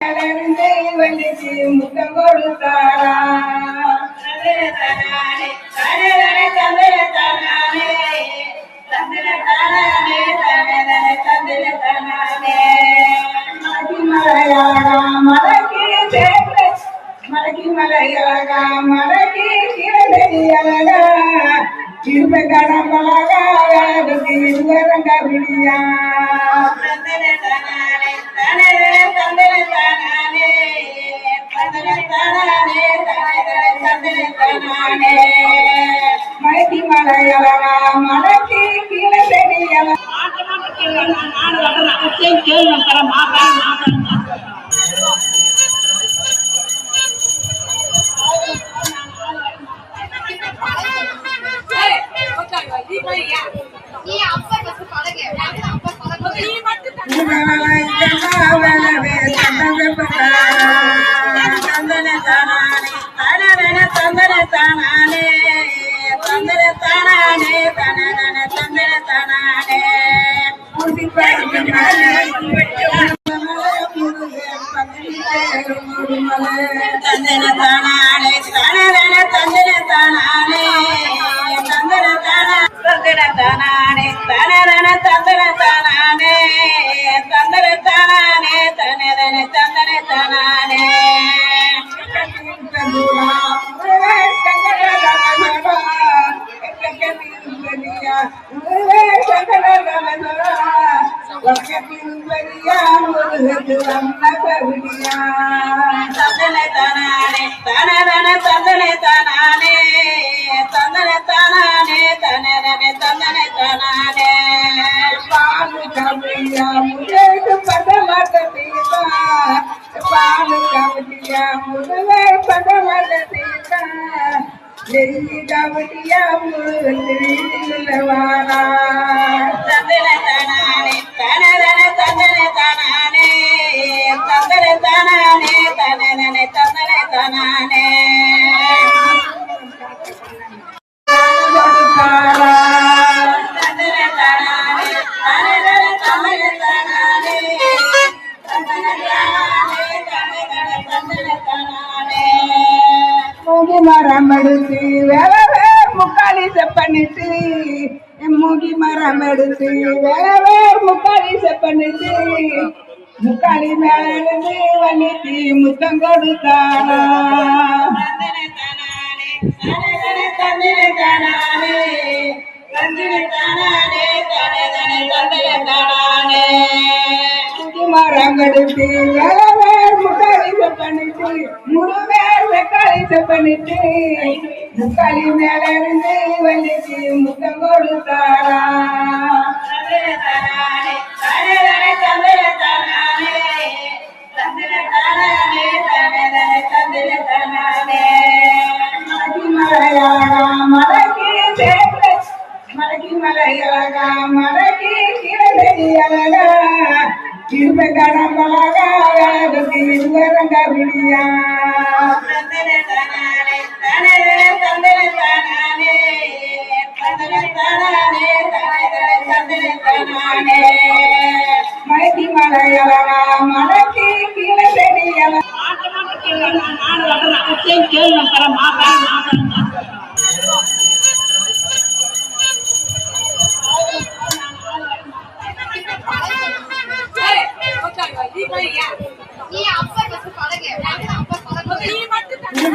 கலர்ந்து வலிக்கு முத்தம் கொடுத்தாரா? மலையாகா மலக்கி சேர்ந்த மலக்கி மலையாகா மலக்கி அழகா. கடம்பழகா வேகத்துக்கு இருவரங்க விடியா மலக்கி மலையழகா மலக்கி கிரதடி அழகா நீ தந்தன தானானே தனதன தந்தன தானானே தந்தன தானா தந்தன தானானே தனதன தந்தன தானானே தனதன தந்தன தானானே தந்தன தானானே தனதன தந்தன தானானே பாலு கவியா முருகு பதமத தீபா பாலு கவியா முருகு பதமத தீபா நெல்லி கவியா முருகு வாரா தந்தன தானா மூங்கி மரம் எடுத்து வேலவே முக்காலி செப்பனிட்டு மூங்கி மரம் எடுத்து வேலவே முக்காலி செப்பனிட்டு முக்காலி மேல வலிக்கு முத்தம் கொடுத்தானா? மரம் எடுத்து வேலவே முக்காலி செப்பனிட்டு முருவேர் வெக்காலி பண்ணிட்டு முக்காலி மேல இருந்து வந்துச்சு முத்தம் கொடுத்தாரா? மலையாளா மலைக்கு சேர்ந்த மலைக்கு மலையழகா மலைக்கு கிரதடி அழகா. இருப கடம்பழகா வேகத்துக்கு இருவரங்க விடியா மலைக்கு மலையழகா மலைக்கு கிரதடி அழகா நீ அப்பா first தந்தன அப்பா பழகு. நீ மட்டும் தண்ணி